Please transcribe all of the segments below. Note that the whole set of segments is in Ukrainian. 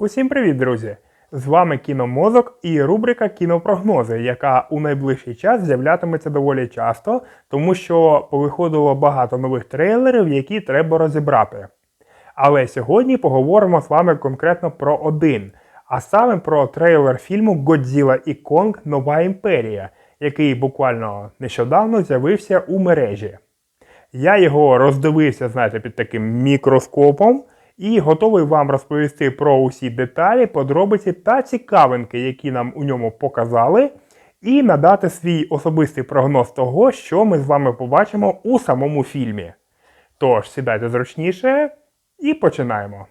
Усім привіт, друзі! З вами Кіномозок і рубрика Кінопрогнози, яка у найближчий час з'являтиметься доволі часто, тому що повиходило багато нових трейлерів, які треба розібрати. Але сьогодні поговоримо з вами конкретно про один, а саме про трейлер фільму Годзіла і Конг Нова імперія, який буквально нещодавно з'явився у мережі. Я його роздивився, знаєте, під таким мікроскопом і готовий вам розповісти про усі деталі, подробиці та цікавинки, які нам у ньому показали, і надати свій особистий прогноз того, що ми з вами побачимо у самому фільмі. Тож, сідайте зручніше і починаємо.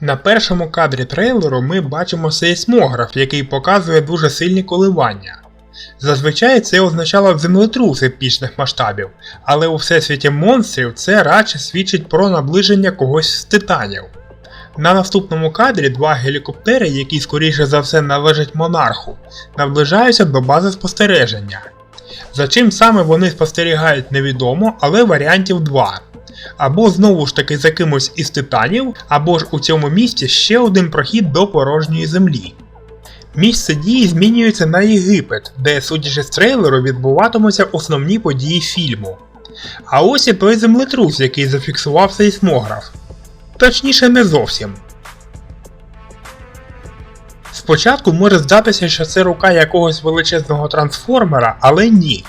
На першому кадрі трейлеру ми бачимо сейсмограф, який показує дуже сильні коливання. Зазвичай це означало землетрус епічних масштабів, але у всесвіті монстрів це радше свідчить про наближення когось з титанів. На наступному кадрі два гелікоптери, які скоріше за все належать монарху, наближаються до бази спостереження. За чим саме вони спостерігають невідомо, але варіантів два. Або знову ж таки за кимось із титанів, або ж у цьому місці ще один прохід до порожньої землі. Місце дії змінюється на Єгипет, де, судячи з трейлеру, відбуватимуться основні події фільму. А ось і той землетрус, який зафіксував сейсмограф. Точніше, не зовсім. Спочатку може здатися, що це рука якогось величезного трансформера, але ні.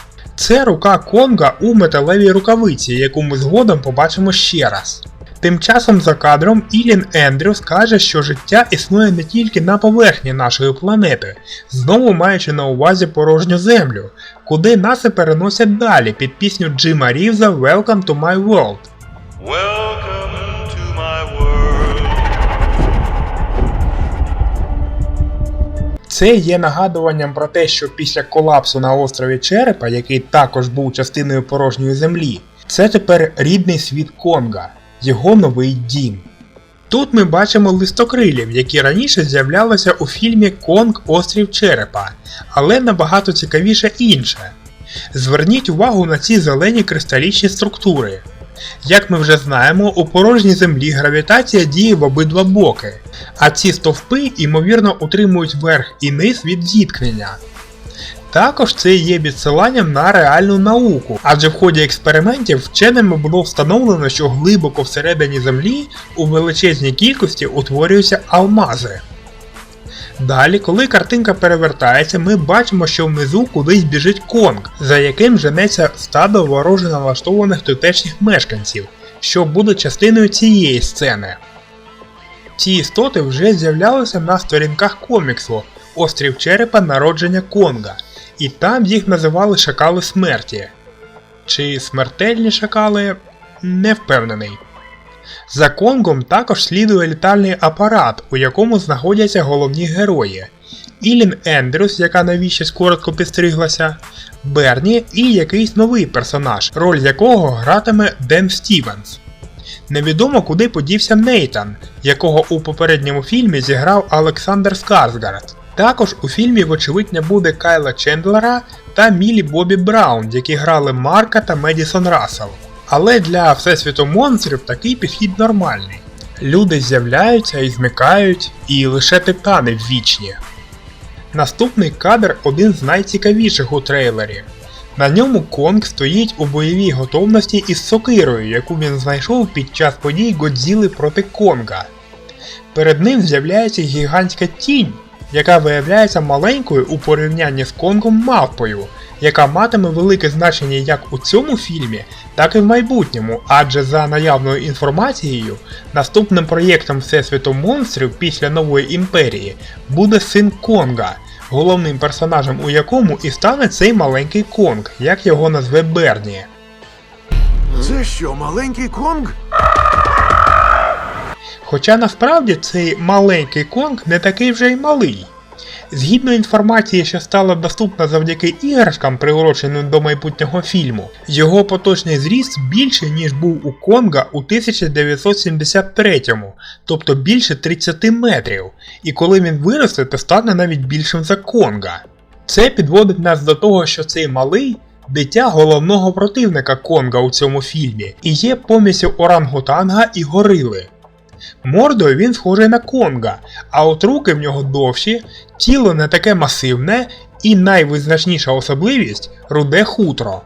Це рука Конга у металевій рукавиці, яку ми згодом побачимо ще раз. Тим часом за кадром Ілін Ендрюс каже, що життя існує не тільки на поверхні нашої планети, знову маючи на увазі порожню землю, куди нас і переносять далі під пісню Джима Рівза Welcome to my world. Це є нагадуванням про те, що після колапсу на острові Черепа, який також був частиною порожньої землі, це тепер рідний світ Конга, його новий дім. Тут ми бачимо листокрилів, які раніше з'являлися у фільмі Конг Острів Черепа, але набагато цікавіше інше. Зверніть увагу на ці зелені кристалічні структури. Як ми вже знаємо, у порожній землі гравітація діє в обидва боки, а ці стовпи ймовірно утримують верх і низ від зіткнення. Також це є відсиланням на реальну науку, адже в ході експериментів вченими було встановлено, що глибоко всередині землі у величезній кількості утворюються алмази. Далі, коли картинка перевертається, ми бачимо, що внизу кудись біжить конг, за яким женеться стадо вороже налаштованих тутешніх мешканців, що буде частиною цієї сцени. Ці істоти вже з'являлися на сторінках коміксу Острів Черепа народження Конга, і там їх називали шакали смерті. Чи смертельні шакали не впевнений. За Конгом також слідує літальний апарат, у якому знаходяться головні герої. Ілін Ендрюс, яка навіщось коротко підстриглася, Берні і якийсь новий персонаж, роль якого гратиме Ден Стівенс. Невідомо куди подівся Нейтан, якого у попередньому фільмі зіграв Олександр Скарсгард. Також у фільмі, вочевидь, не буде Кайла Чендлера та Мілі Бобі Браун, які грали Марка та Медісон Рассел. Але для Всесвіту монстрів такий підхід нормальний. Люди з'являються і зникають, і лише титани вічні. Наступний кадр один з найцікавіших у трейлері. На ньому Конг стоїть у бойовій готовності із сокирою, яку він знайшов під час подій Годзіли проти Конга. Перед ним з'являється гігантська тінь, яка виявляється маленькою у порівнянні з Конгом мавпою, яка матиме велике значення як у цьому фільмі, так і в майбутньому, адже за наявною інформацією, наступним проєктом Всесвіту монстрів після нової імперії буде син Конга, головним персонажем у якому і стане цей маленький Конг, як його назве Берні. Це що, маленький конг? Хоча насправді цей маленький Конг не такий вже й малий. Згідно інформації, що стала доступна завдяки іграшкам, приуроченим до майбутнього фільму, його поточний зріст більший, ніж був у Конга у 1973-му, тобто більше 30 метрів, і коли він виросте, то стане навіть більшим за Конга. Це підводить нас до того, що цей малий дитя головного противника Конга у цьому фільмі і є помісю орангутанга і горили. Мордою він схожий на Конга, а от руки в нього довші, тіло не таке масивне і найвизначніша особливість руде хутро.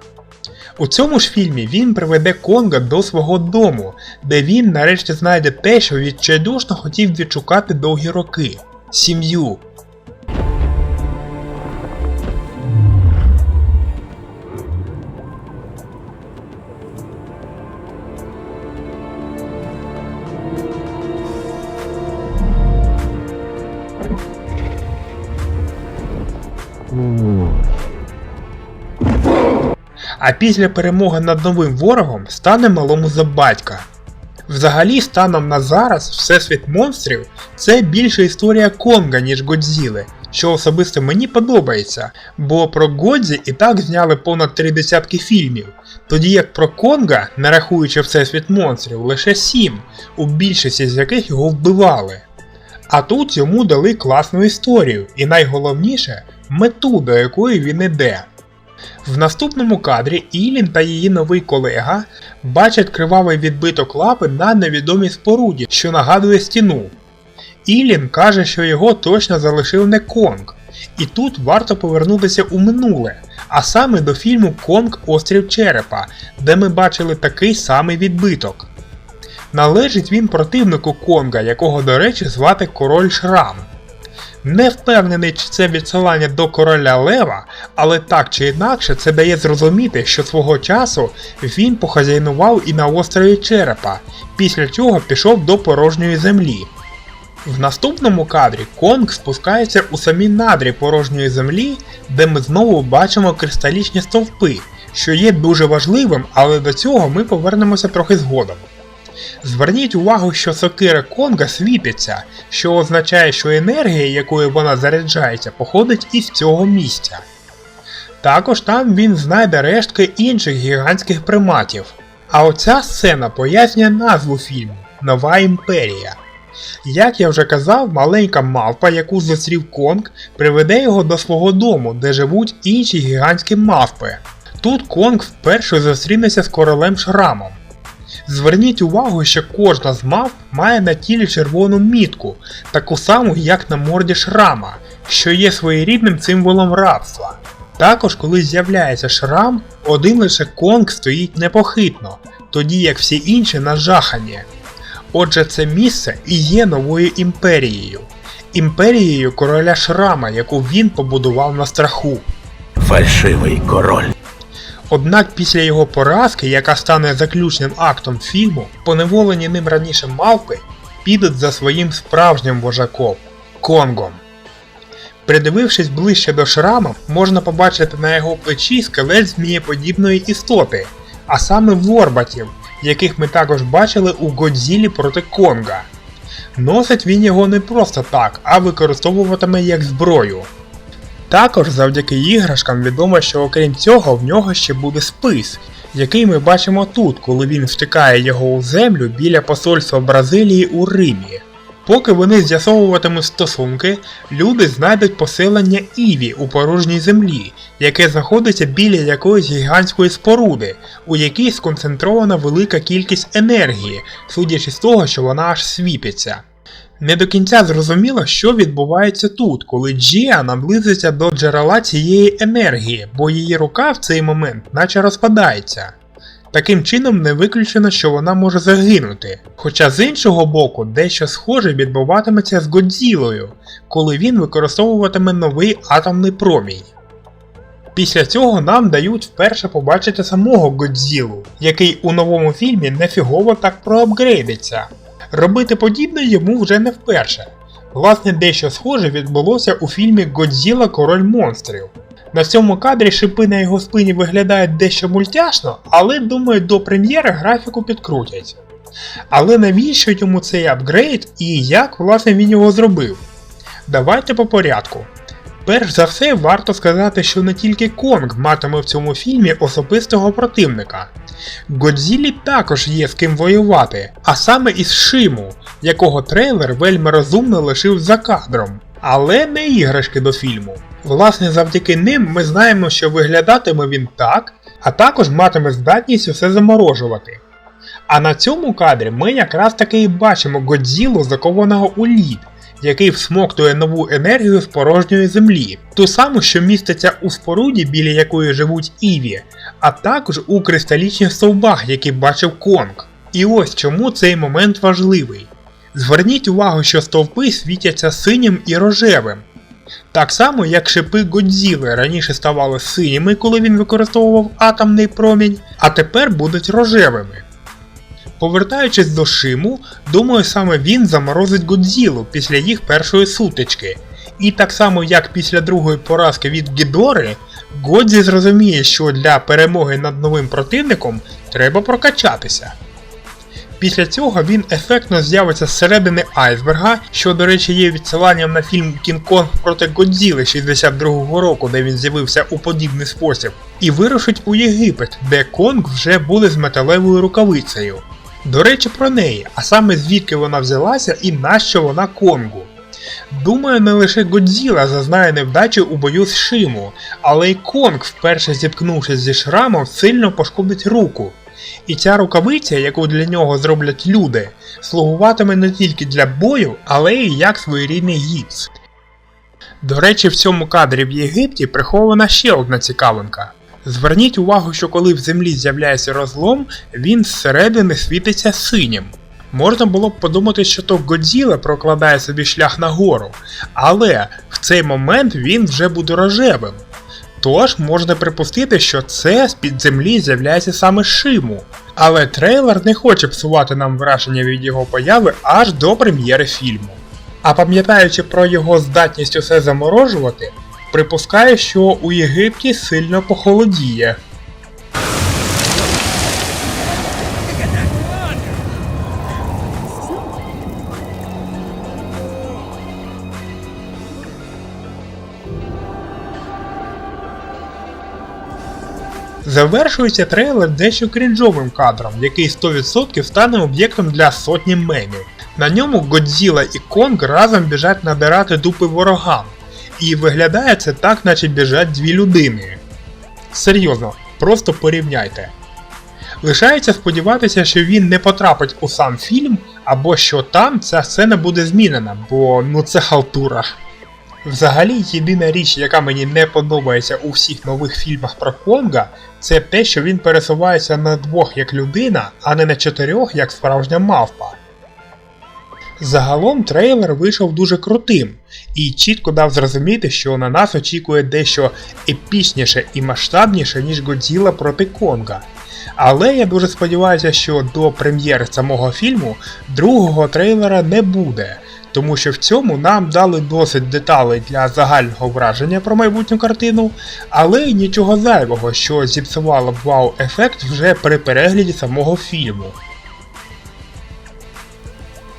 У цьому ж фільмі він приведе Конга до свого дому, де він нарешті знайде те, що відчайдушно хотів відшукати довгі роки сім'ю. А після перемоги над новим ворогом стане малому за батька. Взагалі, станом на зараз, Всесвіт монстрів це більше історія Конга, ніж Годзіли, що особисто мені подобається, бо про Годзі і так зняли понад три десятки фільмів, тоді як про Конга, не рахуючи Всесвіт монстрів, лише сім, у більшості з яких його вбивали. А тут йому дали класну історію, і найголовніше мету, до якої він іде. В наступному кадрі Ілін та її новий колега бачать кривавий відбиток лапи на невідомій споруді, що нагадує стіну. Ілін каже, що його точно залишив не Конг, і тут варто повернутися у минуле, а саме до фільму Конг Острів Черепа, де ми бачили такий самий відбиток. Належить він противнику Конга, якого, до речі, звати Король Шрам. Не впевнений, чи це відсилання до короля Лева, але так чи інакше це дає зрозуміти, що свого часу він похазяйнував і на острові Черепа, після чого пішов до порожньої землі. В наступному кадрі Конг спускається у самі надрі порожньої землі, де ми знову бачимо кристалічні стовпи, що є дуже важливим, але до цього ми повернемося трохи згодом. Зверніть увагу, що сокира Конга світиться, що означає, що енергія, якою вона заряджається, походить із цього місця. Також там він знайде рештки інших гігантських приматів. А оця сцена пояснює назву фільму Нова імперія. Як я вже казав, маленька мавпа, яку зустрів Конг, приведе його до свого дому, де живуть інші гігантські мавпи. Тут Конг вперше зустрінеться з королем Шрамом. Зверніть увагу, що кожна з мав має на тілі червону мітку, таку саму, як на морді шрама, що є своєрідним символом рабства. Також, коли з'являється шрам, один лише конг стоїть непохитно, тоді як всі інші нажахані. Отже, це місце і є новою імперією. Імперією короля Шрама, яку він побудував на страху. Фальшивий король. Однак після його поразки, яка стане заключним актом фільму, поневолені ним раніше мавпи підуть за своїм справжнім вожаком Конгом. Придивившись ближче до шрама, можна побачити на його плечі скелет змієподібної істоти, а саме ворбатів, яких ми також бачили у Годзілі проти Конга. Носить він його не просто так, а використовуватиме як зброю. Також завдяки іграшкам відомо, що окрім цього в нього ще буде спис, який ми бачимо тут, коли він втикає його у землю біля посольства Бразилії у Римі. Поки вони з'ясовуватимуть стосунки, люди знайдуть поселення Іві у порожній землі, яке знаходиться біля якоїсь гігантської споруди, у якій сконцентрована велика кількість енергії, судячи з того, що вона аж світиться. Не до кінця зрозуміло, що відбувається тут, коли Джіа наблизиться до джерела цієї енергії, бо її рука в цей момент наче розпадається. Таким чином не виключено, що вона може загинути. Хоча з іншого боку, дещо схоже відбуватиметься з Годзілою, коли він використовуватиме новий атомний промінь. Після цього нам дають вперше побачити самого Годзілу, який у новому фільмі нефігово так проапгрейдиться. Робити подібне йому вже не вперше. Власне, дещо схоже відбулося у фільмі Годзіла Король монстрів. На цьому кадрі шипи на його спині виглядають дещо мультяшно, але думаю, до прем'єри графіку підкрутять. Але навіщо йому цей апгрейд і як власне він його зробив? Давайте по порядку. Перш за все, варто сказати, що не тільки Конг матиме в цьому фільмі особистого противника. Годзілі також є з ким воювати, а саме із Шиму, якого трейлер вельми розумно лишив за кадром. Але не іграшки до фільму. Власне, завдяки ним ми знаємо, що виглядатиме він так, а також матиме здатність усе заморожувати. А на цьому кадрі ми якраз таки і бачимо Годзілу закованого у лід, який всмоктує нову енергію з порожньої землі, ту саму, що міститься у споруді, біля якої живуть Іві, а також у кристалічних стовбах, які бачив Конг. І ось чому цей момент важливий. Зверніть увагу, що стовпи світяться синім і рожевим. Так само, як шипи Годзіли раніше ставали синіми, коли він використовував атомний промінь, а тепер будуть рожевими. Повертаючись до Шиму, думаю, саме він заморозить Годзілу після їх першої сутички. І так само як після другої поразки від Гідори, Годзі зрозуміє, що для перемоги над новим противником треба прокачатися. Після цього він ефектно з'явиться зсередини айсберга, що, до речі, є відсиланням на фільм Кінг-Конг проти Годзіли 62-го року, де він з'явився у подібний спосіб, і вирушить у Єгипет, де Конг вже буде з металевою рукавицею. До речі, про неї, а саме звідки вона взялася і нащо вона Конгу. Думаю, не лише Годзіла зазнає невдачі у бою з Шиму, але й Конг, вперше зіткнувшись зі шрамом, сильно пошкодить руку. І ця рукавиця, яку для нього зроблять люди, слугуватиме не тільки для бою, але й як своєрідний гіпс. До речі, в цьому кадрі в Єгипті прихована ще одна цікавинка. Зверніть увагу, що коли в землі з'являється розлом, він зсередини світиться синім. Можна було б подумати, що то Годзіла прокладає собі шлях нагору, але в цей момент він вже буде рожевим. Тож можна припустити, що це з-під землі з'являється саме Шиму. Але трейлер не хоче псувати нам враження від його появи аж до прем'єри фільму. А пам'ятаючи про його здатність усе заморожувати, припускаю, що у Єгипті сильно похолодіє. Завершується трейлер дещо крінжовим кадром, який 100% стане об'єктом для сотні мемів. На ньому Годзіла і Конг разом біжать надирати дупи ворогам. І виглядає це так, наче біжать дві людини. Серйозно, просто порівняйте. Лишається сподіватися, що він не потрапить у сам фільм, або що там ця сцена буде змінена, бо ну це халтура. Взагалі, єдина річ, яка мені не подобається у всіх нових фільмах про Конга, це те, що він пересувається на двох як людина, а не на чотирьох як справжня мавпа. Загалом трейлер вийшов дуже крутим і чітко дав зрозуміти, що на нас очікує дещо епічніше і масштабніше, ніж Годзіла проти Конга. Але я дуже сподіваюся, що до прем'єри самого фільму другого трейлера не буде, тому що в цьому нам дали досить деталей для загального враження про майбутню картину, але й нічого зайвого, що зіпсувало б вау-ефект вже при перегляді самого фільму.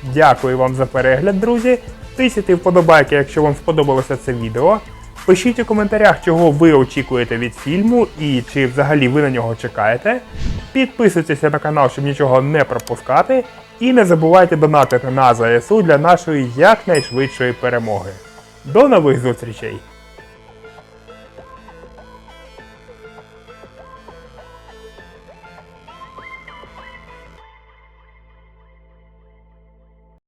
Дякую вам за перегляд, друзі. Тисяйте вподобайки, якщо вам сподобалося це відео. Пишіть у коментарях, чого ви очікуєте від фільму і чи взагалі ви на нього чекаєте. Підписуйтеся на канал, щоб нічого не пропускати. І не забувайте донатити на ЗСУ для нашої якнайшвидшої перемоги. До нових зустрічей!